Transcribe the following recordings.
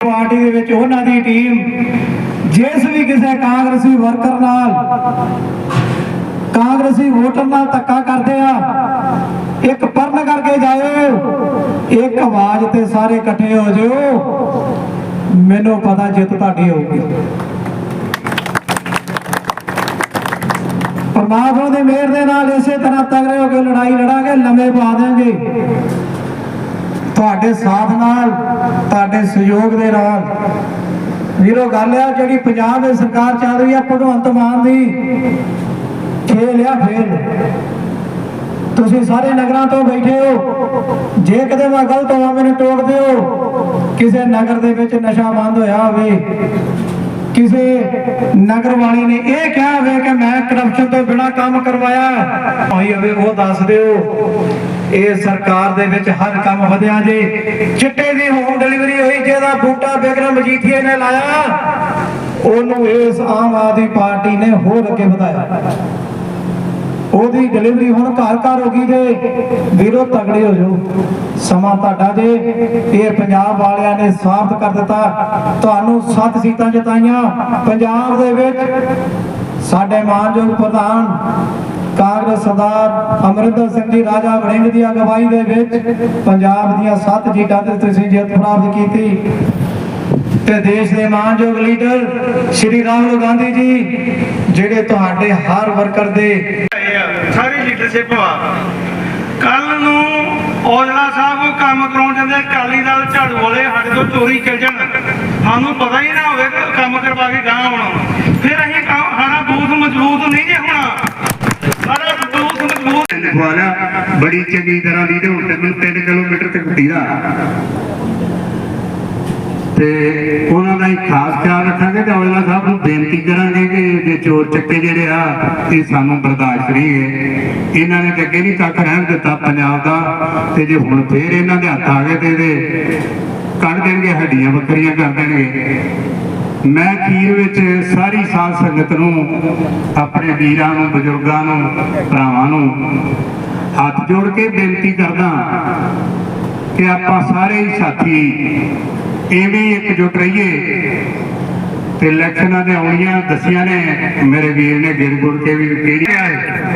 Party ਦੇ ਵਿੱਚ ਉਹਨਾਂ ਦੀ ਟੀਮ, ਜਿਸ ਵੀ ਕਿਸੇ ਕਾਂਗਰਸੀ ਵਰਕਰ ਨਾਲ ਕਾਂਗਰਸੀ ਵੋਟਰ ਨਾਲ ਧੱਕਾ ਕਰਦੇ ਆ, ਇੱਕ ਪਰਨ ਕਰਕੇ ਜਾਇਓ, ਇੱਕ ਆਵਾਜ਼ ਤੇ ਸਾਰੇ ਇਕੱਠੇ ਹੋ ਜਿਓ ਮੈਨੂੰ ਪਤਾ ਜਿੱਤ ਤੁਹਾਡੀ ਹੋਊਗੀ। ਪਰਮਾਤਮਾ ਦੀ ਮਿਹਰ ਦੇ ਨਾਲ ਇਸੇ ਤਰ੍ਹਾਂ ਤਗੜੇ ਹੋ ਕੇ ਲੜਾਈ ਲੜਾਂਗੇ ਲੰਮੇ ਪਾ ਦੇਾਂਗੇ ਤੁਹਾਡੇ ਸਾਥ ਨਾਲ, ਤੁਹਾਡੇ ਸਹਿਯੋਗ ਦੇ ਨਾਲ। ਵੀਰੋ, ਗੱਲ ਆ ਜਿਹੜੀ ਪੰਜਾਬ ਦੀ ਸਰਕਾਰ ਚੱਲ ਰਹੀ ਆ, ਭਗਵੰਤ ਮਾਨ ਦੀ ਖੇਲ ਆ ਖੇਲ ਤੁਸੀਂ ਸਾਰੇ ਨਗਰਾਂ ਤੋਂ ਬੈਠੇ ਹੋ। ਜੇ ਕਦੇ ਮੈਂ ਗਲਤ ਹੋਵਾਂ, ਮੈਨੂੰ ਟੋਕ ਦਿਓ। ਕਿਸੇ ਨਗਰ ਦੇ ਵਿੱਚ ਨਸ਼ਾ ਬੰਦ ਹੋਇਆ ਹੋਵੇ। ਕਿਸੇ ਨਗਰ ਵਾਲੀ ਨੇ ਇਹ ਕਿਹਾ ਹੋਵੇ ਕਿ ਮੈਂ ਕਰਪਸ਼ਨ ਤੋਂ ਬਿਨਾ ਕੰਮ ਕਰਵਾਇਆ। ਹੋਈ ਹੋਵੇ, ਉਹ ਦੱਸ ਦਿਓ। ਇਹ ਸਰਕਾਰ ਦੇ ਵਿੱਚ ਹਰ ਕੰਮ ਵਧਿਆ ਜੇ। ਚਿੱਟੇ ਦੀ ਹੋਮ ਡਿਲੀਵਰੀ ਹੋਈ, ਜਿਹਦਾ ਬੂਟਾ ਬਿਕਰਮ ਮਜੀਠੀਏ ਨੇ ਲਾਇਆ, ਉਹਨੂੰ ਇਸ ਆਮ ਆਦਮੀ ਪਾਰਟੀ ਨੇ ਹੋਰ ਅੱਗੇ ਵਧਾਇਆ। ਉਹਦੀ ਡਿਲੀਵਰੀ ਹੁਣ ਘਰ ਘਰ ਹੋ ਗਈ ਜੇ। ਵੀਰੋ, ਤਗੜੇ ਹੋ ਜਾਓ। ਸਮਾਂ ਤੁਹਾਡਾ ਜੇ। ਇਹ ਪੰਜਾਬ ਵਾਲਿਆਂ ਨੇ ਸਾਬਤ ਕਰ ਦਿੱਤਾ। ਤੁਹਾਨੂੰ ਸੱਤ ਸੀਟਾਂ ਜਿਤਾਈਆਂ। ਪੰਜਾਬ ਦੇ ਵਿੱਚ ਸਾਡੇ ਮਾਨਯੋਗ ਪ੍ਰਧਾਨ ਸਰਦਾਰ ਅਮਰਿੰਦਰ ਸਿੰਘ ਜੀ, ਰਾਜਾ ਵੜਿੰਗ ਦੀ ਅਗਵਾਈ ਦੇ ਵਿੱਚ ਪੰਜਾਬ ਦੀਆਂ ਸੱਤ ਸੀਟਾਂ ਤੇ ਤੁਸੀਂ ਜਿੱਤ ਪ੍ਰਾਪਤ ਕੀਤੀ। ਤੇ ਦੇਸ਼ ਦੇ ਮਾਨਯੋਗ ਲੀਡਰ ਸ਼੍ਰੀ ਰਾਹੁਲ ਗਾਂਧੀ ਜੀ, ਜਿਹੜੇ ਤੁਹਾਡੇ ਹਰ ਵਰਕਰ ਦੇ ਸਾਰੀ ਲੀਡਰਸ਼ਿਪ ਵਾ ਕੱਲ ਨੂੰ ਔਜਲਾ ਸਾਹਿਬ ਕੰਮ ਕਰਾਉਣ ਜਾਂਦੇ ਅਕਾਲੀ ਦਲ ਝਾੜੂ ਵਾਲੇ, ਸਾਡੇ ਤੋਂ ਚੋਰੀ ਚੱਲ ਜਾਣ। ਸਾਨੂੰ ਪਤਾ ਹੀ ਨਾ ਹੋਵੇ ਕੰਮ ਕਰਵਾ ਕੇ ਗਾਂ ਆਉਣਾ। ਫਿਰ ਅਸੀਂ ਸਾਡਾ ਬੂਥ ਮਜ਼ਬੂਤ ਨਹੀਂ ਜੇ ਹੋਣਾ। ਸਾਡਾ ਬੂਥ ਬੜੀ ਚੰਗੀ ਤਰ੍ਹਾਂ ਦੀ ਤੇ ਹੁਣ ਤੱਕ 3 ਕਿਲੋਮੀਟਰ ਤੱਕ ਧੀਰਾ ਤੇ ਉਹਨਾਂ ਦਾ ਹੀ ਖਾਸ ਖਿਆਲ ਰੱਖਾਂਗੇ ਤੇ ਔਜਲਾ ਸਾਹਿਬ ਨੂੰ ਬੇਨਤੀ ਕਰਾਂਗੇ ਕਿ ਜੇ ਚੋਰ ਚੱਕੇ ਜਿਹੜੇ ਆ, ਇਹ ਸਾਨੂੰ ਬਰਦਾਸ਼ਤ ਨਹੀਂ ਹੈ ਇਹਨਾਂ ਨੇ ਅੱਗੇ ਨਹੀਂ ਕੱਖ ਰਹਿਣ ਦਿੱਤਾ ਪੰਜਾਬ ਦਾ। ਤੇ ਜੇ ਹੁਣ ਫੇਰ ਇਹਨਾਂ ਦੇ ਹੱਥ ਆ ਗਏ ਤੇ ਇਹਦੇ ਕੱਢ ਦੇਣਗੇ, ਹੱਡੀਆਂ ਬੱਕਰੀਆਂ ਕਰ ਦੇਣਗੇ। ਮੈਂ ਖੀਰ ਵਿੱਚ ਸਾਰੀ ਸਾਧ ਸੰਗਤ ਨੂੰ, ਆਪਣੇ ਵੀਰਾਂ ਨੂੰ, ਬਜ਼ੁਰਗਾਂ ਨੂੰ, ਭਰਾਵਾਂ ਨੂੰ ਹੱਥ ਜੋੜ ਕੇ ਬੇਨਤੀ ਕਰਦਾ ਕਿ ਆਪਾਂ ਸਾਰੇ ਹੀ ਸਾਥੀ ਐਵੇਂ ਹੀ ਇਕਜੁੱਟ ਰਹੀਏ ਤੇ ਇਲੈਕਸ਼ਨਾਂ ਦੇ ਆਉਣੀਆਂ, ਦਸੀਆਂ ਨੇ, ਮੇਰੇ ਵੀਰ ਨੇ ਗਿਰ ਗੁੜ ਕੇ ਵੀ ਕਿਹੜੀਆਂ ਹੈ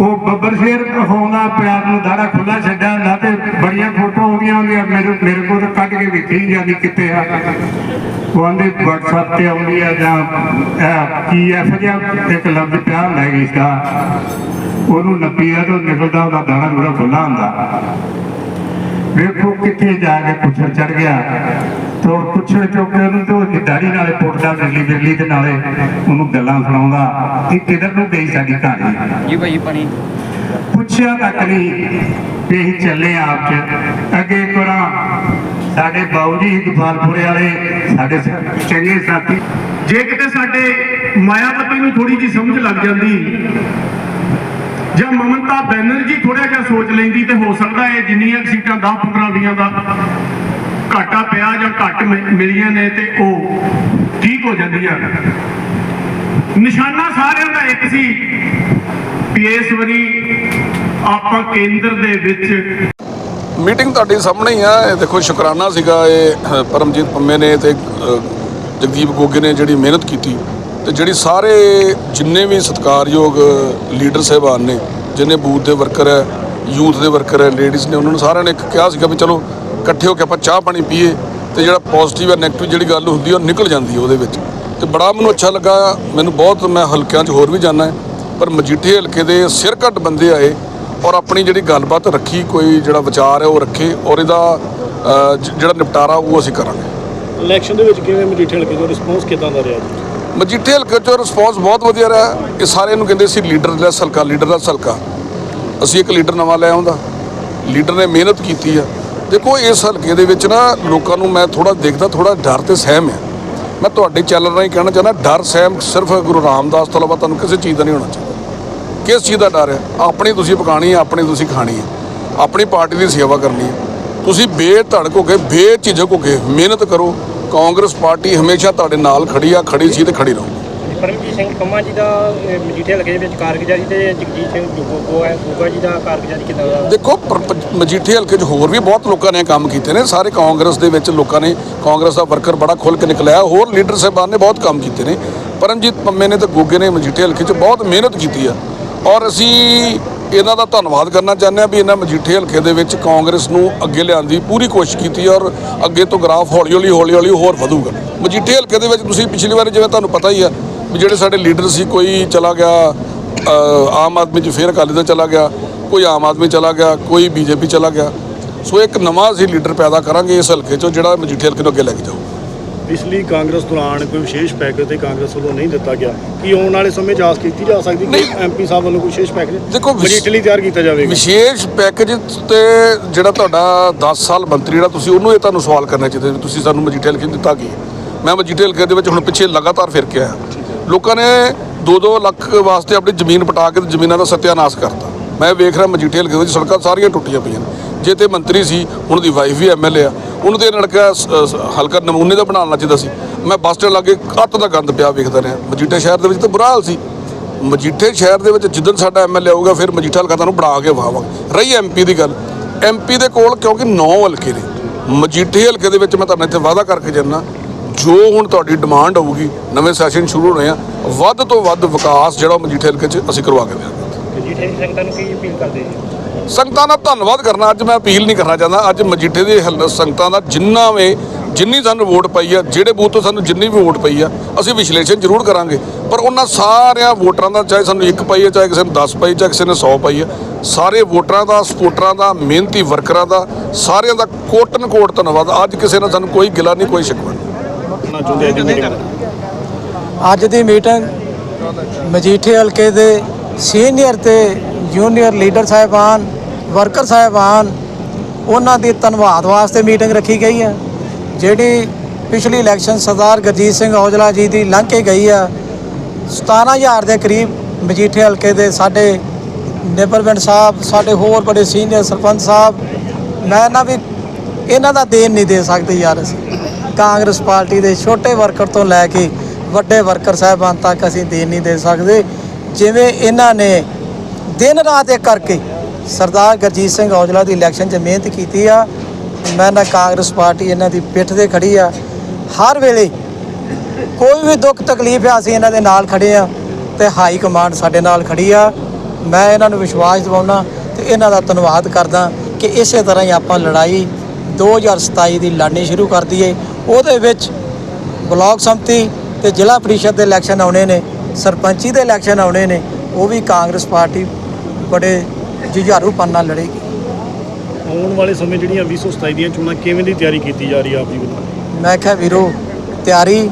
ਉਹ ਬੱਬਰ ਸ਼ੇਰ ਹੋਣਾ ਪਿਆਰ ਨੂੰ ਦਾੜਾ ਖੁੱਲਾ ਛੱਡਿਆ ਹੁੰਦਾ ਤੇ ਬੜੀਆਂ ਫੋਟੋ ਆਉਂਦੀਆਂ ਹੁੰਦੀਆਂ ਮੇਰੇ ਮੇਰੇ ਕੋਲ ਤਾਂ ਕੱਢ ਕੇ ਵੇਖੀ ਜਾਂਦੀ ਕਿੱਥੇ ਆ। ਉਹ ਆਂਦੇ WhatsApp ਤੇ ਆਉਂਦੀ ਆ ਜਾਂ ਕੀ ਐਫ ਜਿਹਾ ਇੱਕ ਲਫ਼ਜ਼ ਪਿਆ ਹੁੰਦਾ ਇਸ ਦਾ ਉਹਨੂੰ ਨੱਪੀ ਆ ਤਾਂ ਨਿਕਲਦਾ, ਉਹਦਾ ਦਾਣਾ ਪੂਰਾ ਖੁੱਲਾ ਹੁੰਦਾ। ਵੇਖੋ ਕਿੱਥੇ ਜਾ ਕੇ ਪੁੱਛੜ ਚੜ ਗਿਆ। ਤੇ ਪੁੱਛੜ ਚੁੱਕ ਕੇ ਉਹਨੂੰ ਤੇ ਦਾੜੀ ਨਾਲੇ ਪੁੱਟਦਾ ਬਿਰਲੀ ਬਿਰਲੀ ਤੇ ਨਾਲੇ ਉਹਨੂੰ ਗੱਲਾਂ ਸੁਣਾਉਂਦਾ ਇਹ ਕਿਧਰ ਨੂੰ ਗਈ ਸਾਡੀ ਕਹਾਣੀ ਜੀ ਭਾਈ ਪਾਣੀ? ਪੁੱਛਿਆ ਤੱਕ ਨਹੀਂ ਵੀ ਅਸੀਂ ਚੱਲੇ ਆਪ ਚ। ਅੱਗੇ ਇੱਕ ਵਾਰ ਸਾਡੇ ਬਾਊ ਜੀ ਗੋਪਾਲਪੁਰੇ ਵਾਲੇ ਸਾਡੇ ਚੰਗੇ ਸਾਥੀ ਜੇ ਕਿਤੇ ਸਾਡੇ ਮਾਇਆਵਤੀ ਨੂੰ ਥੋੜੀ ਜੀ ਸਮਝ ਲੱਗ ਜਾਂਦੀ ਜਾਂ ਮਮਤਾ ਬੈਨਰਜੀ ਥੋੜਾ ਜਿਹਾ ਸੋਚ ਲੈਂਦੀ ਤੇ ਹੋ ਸਕਦਾ ਹੈ ਜਿੰਨੀਆਂ ਕੁ ਸੀਟਾਂ 10 15 ਦੀਆਂ ਦਾ ਘਾਟਾ ਪਿਆ ਜਾਂ ਘੱਟ ਮਿਲੀਆਂ ਨੇ ਤੇ ਉਹ ਠੀਕ ਹੋ ਜਾਂਦੀਆਂ। ਨਿਸ਼ਾਨਾ ਸਾਰਿਆਂ ਦਾ ਇੱਕ ਸੀ ਵੀ ਇਸ ਵਾਰੀ ਆਪਾਂ ਕੇਂਦਰ ਦੇ ਵਿੱਚ ਮੀਟਿੰਗ ਤੁਹਾਡੇ ਸਾਹਮਣੇ ਹੀ ਆ, ਇਹ ਦੇਖੋ ਸ਼ੁਕਰਾਨਾ ਸੀਗਾ, ਇਹ ਪਰਮਜੀਤ ਪੰਮੇ ਨੇ ਤੇ ਜਗਦੀਪ ਗੋਗੇ ਨੇ ਜਿਹੜੀ ਮਿਹਨਤ ਕੀਤੀ ਤੇ ਜਿਹੜੀ ਸਾਰੇ ਜਿੰਨੇ ਵੀ ਸਤਿਕਾਰਯੋਗ ਲੀਡਰ ਸਾਹਿਬਾਨ ਨੇ, ਜਿੰਨੇ ਬੂਥ ਦੇ ਵਰਕਰ ਹੈ, ਯੂਥ ਦੇ ਵਰਕਰ ਹੈ, ਲੇਡੀਜ਼ ਨੇ, ਉਹਨਾਂ ਨੂੰ ਸਾਰਿਆਂ ਨੇ ਇੱਕ ਕਿਹਾ ਸੀਗਾ ਵੀ ਚਲੋ ਇਕੱਠੇ ਹੋ ਕੇ ਆਪਾਂ ਚਾਹ ਪਾਣੀ ਪੀਏ ਤੇ ਜਿਹੜਾ ਪੋਜ਼ਿਟਿਵ ਹੈ ਨੈਗੇਟਿਵ ਜਿਹੜੀ ਗੱਲ ਹੁੰਦੀ ਉਹ ਨਿਕਲ ਜਾਂਦੀ ਹੈ ਉਹਦੇ ਵਿੱਚ। ਤੇ ਬੜਾ ਮੈਨੂੰ ਅੱਛਾ ਲੱਗਾ ਮੈਨੂੰ ਬਹੁਤ ਮੈਂ ਹਲਕਿਆਂ 'ਚ ਹੋਰ ਵੀ ਜਾਣਾ ਪਰ ਮਜੀਠੇ ਹਲਕੇ ਦੇ ਸਿਰ ਘੱਟ ਬੰਦੇ ਆਏ ਔਰ ਆਪਣੀ ਜਿਹੜੀ ਗੱਲਬਾਤ ਰੱਖੀ ਕੋਈ ਜਿਹੜਾ ਵਿਚਾਰ ਹੈ ਉਹ ਰੱਖੇ ਔਰ ਇਹਦਾ ਜਿਹੜਾ ਨਿਪਟਾਰਾ ਉਹ ਅਸੀਂ ਕਰਾਂਗੇ। ਇਲੈਕਸ਼ਨ ਦੇ ਵਿੱਚ ਕਿਵੇਂ ਮਜੀਠੇ ਹਲਕੇ ਦਾ ਰਿਸਪੌਂਸ ਕਿਦਾਂ ਦਾ ਰਿਹਾ ਜੀ? ਮਜੀਠੇ ਹਲਕੇ 'ਚੋਂ ਰਿਸਪੌਂਸ ਬਹੁਤ ਵਧੀਆ ਰਿਹਾ। ਇਹ ਸਾਰੇ ਨੂੰ ਕਹਿੰਦੇ ਸੀ ਲੀਡਰ ਦਾ ਹਲਕਾ ਲੀਡਰ ਦਾ ਹਲਕਾ ਅਸੀਂ ਇੱਕ ਲੀਡਰ ਨਵਾਂ ਲੈ ਆਉਂਦਾ। ਲੀਡਰ ਨੇ ਮਿਹਨਤ ਕੀਤੀ ਆ। ਦੇਖੋ, ਇਸ ਹਲਕੇ ਦੇ ਵਿੱਚ ਨਾ ਲੋਕਾਂ ਨੂੰ ਮੈਂ ਥੋੜਾ ਦੇਖਦਾ ਥੋੜਾ ਡਰ ਤੇ ਸਹਿਮ ਹੈ। ਮੈਂ ਤੁਹਾਡੇ ਚੈਨਲ ਰਾਹੀਂ ਕਹਿਣਾ ਚਾਹੁੰਦਾ, ਡਰ, ਸਹਿਮ ਸਿਰਫ ਗੁਰੂ ਰਾਮਦਾਸ ਤੋਂ ਇਲਾਵਾ ਤੁਹਾਨੂੰ ਕਿਸੇ ਚੀਜ਼ ਦਾ ਨਹੀਂ ਹੋਣਾ ਚਾਹੀਦਾ। ਕਿਸ ਚੀਜ਼ ਦਾ ਡਰ ਹੈ? ਆਪਣੀ ਤੁਸੀਂ ਪਕਾਣੀ ਹੈ, ਆਪਣੀ ਤੁਸੀਂ ਖਾਣੀ ਹੈ। ਆਪਣੀ ਪਾਰਟੀ ਦੀ ਸੇਵਾ ਕਰਨੀ ਹੈ। ਤੁਸੀਂ ਬੇਧੜਕ ਹੋ ਕੇ ਬੇਝਿਜਕ ਹੋ ਕੇ ਮਿਹਨਤ ਕਰੋ। ਕਾਂਗਰਸ ਪਾਰਟੀ ਹਮੇਸ਼ਾ ਤੁਹਾਡੇ ਨਾਲ ਖੜੀ ਆ, ਖੜੀ ਸੀ ਤੇ ਖੜੀ ਰਹੋ। ਪਰਮਜੀਤ ਸਿੰਘ ਪੰਮਾ ਜੀ ਦਾ ਇਹ ਮਜੀਠੇ ਹਲਕੇ ਵਿੱਚ ਕਾਰਗੁਜ਼ਾਰੀ ਤੇ ਜਗਜੀਤ ਸਿੰਘ ਗੋਗੋ ਹੈ, ਗੋਗਾ ਜੀ ਦਾ ਕਾਰਗੁਜ਼ਾਰੀ ਕਿਦਾਂ ਦਾ? ਦੇਖੋ ਪਰ- ਪ- ਮਜੀਠੇ ਹਲਕੇ 'ਚ ਹੋਰ ਵੀ ਬਹੁਤ ਲੋਕਾਂ ਨੇ ਕੰਮ ਕੀਤੇ ਨੇ। ਸਾਰੇ ਕਾਂਗਰਸ ਦੇ ਵਿੱਚ ਲੋਕਾਂ ਨੇ, ਕਾਂਗਰਸ ਦਾ ਵਰਕਰ ਬੜਾ ਖੁੱਲ੍ਹ ਕੇ ਨਿਕਲਿਆ। ਹੋਰ ਲੀਡਰ ਸਾਹਿਬਾਨ ਨੇ ਬਹੁਤ ਕੰਮ ਕੀਤੇ ਨੇ। ਪਰਮਜੀਤ ਪੰਮੇ ਨੇ ਤੇ ਗੋਗੇ ਨੇ ਮਜੀਠੇ ਹਲਕੇ 'ਚ ਬਹੁਤ ਮਿਹਨਤ ਕੀਤੀ ਆ। ਔਰ ਅਸੀਂ ਇਹਨਾਂ ਦਾ ਧੰਨਵਾਦ ਕਰਨਾ ਚਾਹੁੰਦੇ ਆ ਵੀ ਇਹਨਾਂ ਮਜੀਠੇ ਹਲਕੇ ਦੇ ਵਿੱਚ ਕਾਂਗਰਸ ਨੂੰ ਅੱਗੇ ਲਿਆਉਣ ਦੀ ਪੂਰੀ ਕੋਸ਼ਿਸ਼ ਕੀਤੀ ਔਰ ਅੱਗੇ ਤੋਂ ਗ੍ਰਾਫ ਹੌਲੀ ਹੌਲੀ ਹੌਲੀ ਹੌਲੀ ਹੋਰ ਵਧੂਗਾ। ਮਜੀਠੇ ਹਲਕੇ ਦੇ ਵਿੱਚ ਤੁਸੀਂ ਪਿਛਲੀ ਵਾਰ ਜਿਵੇਂ ਤੁਹਾਨੂੰ ਪਤਾ ਹੀ ਆ ਵੀ ਜਿਹੜੇ ਸਾਡੇ ਲੀਡਰ ਸੀ ਕੋਈ ਚਲਾ ਗਿਆ ਆਮ ਆਦਮੀ ਚ ਫੇਰ ਅਕਾਲੀ ਦਲ ਚਲਾ ਗਿਆ ਕੋਈ ਆਮ ਆਦਮੀ ਚਲਾ ਗਿਆ ਕੋਈ ਬੀਜੇਪੀ ਚਲਾ ਗਿਆ। ਸੋ ਇੱਕ ਨਵਾਂ ਅਸੀਂ ਲੀਡਰ ਪੈਦਾ ਕਰਾਂਗੇ ਇਸ ਹਲਕੇ ਚੋਂ ਜਿਹੜਾ ਮਜੀਠੇ ਹਲਕੇ ਨੂੰ ਅੱਗੇ ਲੈ ਕੇ ਜਾਊ। ਪਿਛਲੀ ਕਾਂਗਰਸ ਦੌਰਾਨ ਕੋਈ ਵਿਸ਼ੇਸ਼ ਪੈਕੇਜ ਤੇ ਕਾਂਗਰਸ ਵੱਲੋਂ ਨਹੀਂ ਦਿੱਤਾ ਗਿਆ। ਕੀ ਆਉਣ ਵਾਲੇ ਸਮੇਂ 'ਚ ਆਸ ਕੀਤੀ ਜਾ ਸਕਦੀ ਕਿ। ਐਮਪੀ ਸਾਹਿਬ ਵੱਲੋਂ ਕੋਈ ਵਿਸ਼ੇਸ਼ ਪੈਕੇਜ ਦੇਖੋ, ਲਈ ਤਿਆਰ ਕੀਤਾ ਜਾਵੇਗਾ? ਵਿਸ਼ੇਸ਼ ਪੈਕੇਜ ਤੇ ਜਿਹੜਾ ਤੁਹਾਡਾ 10 ਸਾਲ ਮੰਤਰੀ ਜਿਹੜਾ ਤੁਸੀਂ ਉਹਨੂੰ ਇਹ ਤੁਹਾਨੂੰ ਸਵਾਲ ਕਰਨਾ ਚਾਹੀਦਾ ਤੁਸੀਂ ਸਾਨੂੰ ਮਜੀਠੇ ਹਲਕੇ ਦਿੱਤਾ ਕੀ ਮੈਂ ਮਜੀਠੇ ਹਲਕੇ ਦੇ ਵਿੱਚ ਹੁਣ ਪਿੱਛੇ ਲਗਾਤਾਰ ਫਿਰ ਕੇ ਆਇਆ। ਲੋਕਾਂ ਨੇ 2-2 ਲੱਖ ਵਾਸਤੇ ਆਪਣੀ ਜ਼ਮੀਨ ਪਟਾ ਕੇ ਤੇ ਜ਼ਮੀਨਾਂ ਦਾ ਸਤਿਆਨਾਸ਼ ਕਰਤਾ। ਮੈਂ ਵੇਖ ਰਿਹਾ ਮਜੀਠੇ ਹਲਕੇ ਵਿੱਚ ਸੜਕਾਂ ਸਾਰੀਆਂ ਟੁੱਟੀਆਂ ਪਈਆਂ ਨੇ। ਜੇ ਤੇ ਮੰਤਰੀ ਸੀ ਉਹਨਾਂ ਦੀ ਵਾਈਫ ਵੀ ਐਮਐਲਏ ਆ। ਉਹਨੂੰ ਤੇ ਲੜਕਾ ਸ- ਹਲਕਾ ਨਮੂਨੇ ਦਾ ਬਣਾਉਣਾ ਚਾਹੀਦਾ ਸੀ। ਮੈਂ ਬੱਸ ਸਟੈਂਡ ਲਾਗੇ ਕੱਤ ਦਾ ਗੰਦ ਪਿਆ ਵੇਖਦਾ ਰਿਹਾ। ਮਜੀਠੇ ਸ਼ਹਿਰ ਦੇ ਵਿੱਚ ਤਾਂ ਬੁਰਾ ਹਾਲ ਸੀ। ਮਜੀਠੇ ਸ਼ਹਿਰ ਦੇ ਵਿੱਚ ਜਿੱਦਣ ਸਾਡਾ ਐਮਐਲਏ ਆਊਗਾ ਫਿਰ ਮਜੀਠਾ ਹਲਕਾ ਤੁਹਾਨੂੰ ਬਣਾ ਕੇ ਵਾਵਾਂਗੇ ਰਹੀ ਐਮਪੀ ਦੀ ਗੱਲ। ਐਮਪੀ ਦੇ ਕੋਲ ਕਿਉਂਕਿ 9 ਹਲਕੇ ਨੇ। ਮਜੀਠੇ ਹਲਕੇ ਦੇ ਵਿੱਚ ਮੈਂ ਤੁਹਾਨੂੰ ਇੱਥੇ ਵਾਅਦਾ ਕਰਕੇ ਜੰਨਾ ਜੋ ਹੁਣ ਤੁਹਾਡੀ ਡਿਮਾਂਡ ਹੋਊਗੀ ਨਵੇਂ ਸੈਸ਼ਨ ਸ਼ੁਰੂ ਹੋਣੇ ਆ ਵੱਧ ਤੋਂ ਵੱਧ ਵਿਕਾਸ ਜਿਹੜਾ ਮਜੀਠੇ ਹਲਕੇ 'ਚ ਅਸੀਂ ਕਰਵਾ ਕੇ ਦਿਆਂਗੇ ਮਜੀਠੇ ਦੀ ਸੰਗਤਾਂ ਨੂੰ ਕੀ ਅਪੀਲ ਕਰਦੇ ਜੀ? ਸੰਗਤਾਂ ਦਾ ਧੰਨਵਾਦ ਕਰਨਾ ਅੱਜ ਮੈਂ ਅਪੀਲ ਨਹੀਂ ਕਰਨਾ ਚਾਹੁੰਦਾ ਅੱਜ ਮਜੀਠੇ ਦੇ ਹਲ- ਸੰਗਤਾਂ ਦਾ ਜਿੰਨਾ ਵੇ ਜਿੰਨੀ ਸਾਨੂੰ ਵੋਟ ਪਈ ਆ ਜਿਹੜੇ ਬੂਥ ਤੋਂ ਸਾਨੂੰ ਜਿੰਨੀ ਵੀ ਵੋਟ ਪਈ ਆ ਅਸੀਂ ਵਿਸ਼ਲੇਸ਼ਣ ਜ਼ਰੂਰ ਕਰਾਂਗੇ। ਪਰ ਉਹਨਾਂ ਸਾਰਿਆਂ ਵੋਟਰਾਂ ਦਾ ਚਾਹੇ ਸਾਨੂੰ ਇੱਕ ਪਾਈ ਆ ਚਾਹੇ ਕਿਸੇ ਨੂੰ 10 ਪਾਈ ਚਾਹੇ ਕਿਸੇ ਨੇ 100 ਪਾਈ ਆ ਸਾਰੇ ਵੋਟਰਾਂ ਦਾ ਸਪੋਰਟਰਾਂ ਦਾ ਮਿਹਨਤੀ ਵਰਕਰਾਂ ਦਾ ਸਾਰਿਆਂ ਦਾ ਕੋਟਨ ਕੋਟ ਧੰਨਵਾਦ। ਅੱਜ ਕਿਸੇ ਨਾਲ ਸਾਨੂੰ ਕੋਈ ਗਿਲਾ ਨਹੀਂ ਕੋਈ ਸ਼ਿਕਵਾ ਨਹੀਂ ਚਾਹੁੰਦੇ ਅੱਜ meeting? ਅੱਜ ਦੀ ਮੀਟਿੰਗ ਮਜੀਠੇ ਹਲਕੇ ਦੇ ਸੀਨੀਅਰ ਤੇ ਜੂਨੀਅਰ ਲੀਡਰ ਸਾਹਿਬਾਨ ਵਰਕਰ ਸਾਹਿਬਾਨ, ਉਹਨਾਂ ਦੀ ਧੰਨਵਾਦ ਵਾਸਤੇ ਮੀਟਿੰਗ ਰੱਖੀ ਗਈ ਹੈ, ਜਿਹੜੀ ਪਿਛਲੀ ਇਲੈਕਸ਼ਨ ਸਰਦਾਰ ਗੁਰਜੀਤ ਸਿੰਘ ਔਜਲਾ ਜੀ ਦੀ ਲੰਘ ਕੇ ਗਈ ਆ 17000 ਦੇ ਕਰੀਬ ਮਜੀਠੇ ਹਲਕੇ ਦੇ ਸਾਡੇ ਨਿਬਰਵਿੰਡ ਸਾਹਿਬ, ਸਾਡੇ ਹੋਰ ਬੜੇ ਸੀਨੀਅਰ ਸਰਪੰਚ ਸਾਹਿਬ, ਮੈਂ ਨਾ ਵੀ ਇਹਨਾਂ ਦਾ ਦੇਣ ਨਹੀਂ ਦੇ ਸਕਦੇ ਯਾਰ ਅਸੀਂ। ਕਾਂਗਰਸ ਪਾਰਟੀ ਦੇ ਛੋਟੇ ਵਰਕਰ ਤੋਂ ਲੈ ਕੇ ਵੱਡੇ ਵਰਕਰ ਸਾਹਿਬਾਨ ਤੱਕ ਅਸੀਂ ਦੇਣ ਨਹੀਂ ਦੇ ਸਕਦੇ। ਜਿਵੇਂ ਇਹਨਾਂ ਨੇ ਦਿਨ ਰਾਤ ਇੱਕ ਕਰਕੇ ਸਰਦਾਰ ਗੁਰਜੀਤ ਸਿੰਘ ਔਜਲਾ ਦੀ ਇਲੈਕਸ਼ਨ 'ਚ ਮਿਹਨਤ ਕੀਤੀ ਆ। ਮੈਂ ਨਾ ਕਾਂਗਰਸ ਪਾਰਟੀ ਇਹਨਾਂ ਦੀ ਪਿੱਠ ਤੇ ਖੜੀ ਆ। ਹਰ ਵੇਲੇ ਕੋਈ ਵੀ ਦੁੱਖ ਤਕਲੀਫ ਆ, ਅਸੀਂ ਇਹਨਾਂ ਦੇ ਨਾਲ ਖੜੇ ਆ ਤੇ ਹਾਈ ਕਮਾਂਡ ਸਾਡੇ ਨਾਲ ਖੜੀ ਆ। ਮੈਂ ਇਹਨਾਂ ਨੂੰ ਵਿਸ਼ਵਾਸ ਦਿਵਾਉਣਾ ਤੇ ਇਹਨਾਂ ਦਾ ਧੰਨਵਾਦ ਕਰਦਾ ਕਿ ਇਸੇ ਤਰ੍ਹਾਂ ਹੀ ਆਪਾਂ ਲੜਾਈ 2027 ਦੀ ਲੜਨੀ ਸ਼ੁਰੂ ਕਰ ਦਈਏ। ਉਹਦੇ ਵਿੱਚ ਬਲਾਕ ਸੰਮਤੀ ਤੇ ਜ਼ਿਲ੍ਹਾ ਪਰਿਸ਼ਦ ਦੇ ਇਲੈਕਸ਼ਨ ਆਉਣੇ ਨੇ ਸਰਪੰਚੀ ਦੇ ਇਲੈਕਸ਼ਨ ਆਉਣੇ ਨੇ ਉਹ ਵੀ ਕਾਂਗਰਸ ਪਾਰਟੀ ਬੜੇ ਜੁਝਾਰੂਪਨ ਨਾਲ ਲੜੇਗੀ। ਆਉਣ ਵਾਲੇ ਸਮੇਂ ਜਿਹੜੀਆਂ 2027 ਦੀਆਂ ਚੋਣਾਂ ਕਿਵੇਂ ਦੀ ਤਿਆਰੀ ਕੀਤੀ ਜਾ ਰਹੀ ਹੈ ਆਪ ਜੀ ਵੱਲੋਂ? ਮੈਂ ਕਿਹਾ ਵੀਰੋ ਤਿਆਰੀ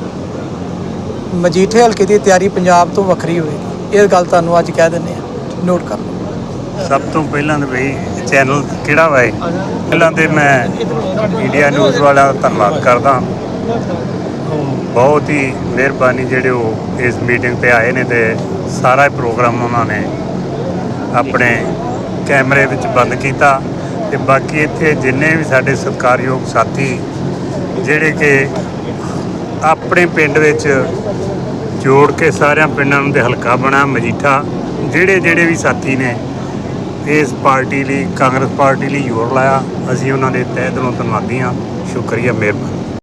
ਮਜੀਠੇ ਹਲਕੇ ਦੀ ਤਿਆਰੀ ਪੰਜਾਬ ਤੋਂ ਵੱਖਰੀ ਹੋਏਗੀ। ਇਹ ਗੱਲ ਤੁਹਾਨੂੰ ਅੱਜ ਕਹਿ ਦਿੰਦੇ ਆ ਨੋਟ ਕਰ ਲਓ। ਸਭ ਤੋਂ ਪਹਿਲਾਂ ਤਾਂ ਬਈ ਚੈਨਲ ਕਿਹੜਾ ਵਾ ਇਹ? ਪਹਿਲਾਂ ਤੇ ਮੈਂ ਇੰਡੀਆ ਨਿਊਜ਼ ਵਾਲਾ ਦਾ ਧੰਨਵਾਦ ਕਰਦਾ ਬਹੁਤ ਹੀ ਮਿਹਰਬਾਨੀ ਜਿਹੜੇ ਉਹ ਇਸ ਮੀਟਿੰਗ ਤੇ ਆਏ ਨੇ ਤੇ ਸਾਰਾ ਪ੍ਰੋਗਰਾਮ ਉਹਨਾਂ ਨੇ ਆਪਣੇ ਕੈਮਰੇ ਵਿੱਚ ਬੰਦ ਕੀਤਾ ਤੇ ਬਾਕੀ ਇੱਥੇ ਜਿੰਨੇ ਵੀ ਸਾਡੇ ਸਤਿਕਾਰਯੋਗ ਸਾਥੀ ਜਿਹੜੇ ਕਿ ਆਪਣੇ ਪਿੰਡ ਵਿੱਚ ਜੋੜ ਕੇ ਸਾਰਿਆਂ ਪਿੰਡਾਂ ਨੂੰ ਤੇ ਹਲਕਾ ਬਣਾ ਮਜੀਠਾ ਜਿਹੜੇ ਜਿਹੜੇ ਵੀ ਸਾਥੀ ਨੇ ਇਸ ਪਾਰਟੀ ਲਈ, ਕਾਂਗਰਸ ਪਾਰਟੀ ਲਈ ਜ਼ੋਰ ਲਾਇਆ। ਅਸੀਂ ਉਹਨਾਂ ਦੇ ਤਹਿ ਦਿਲੋਂ ਧੰਨਵਾਦੀ ਹਾਂ। ਸ਼ੁਕਰੀਆ, ਮਿਹਰਬਾਨੀ।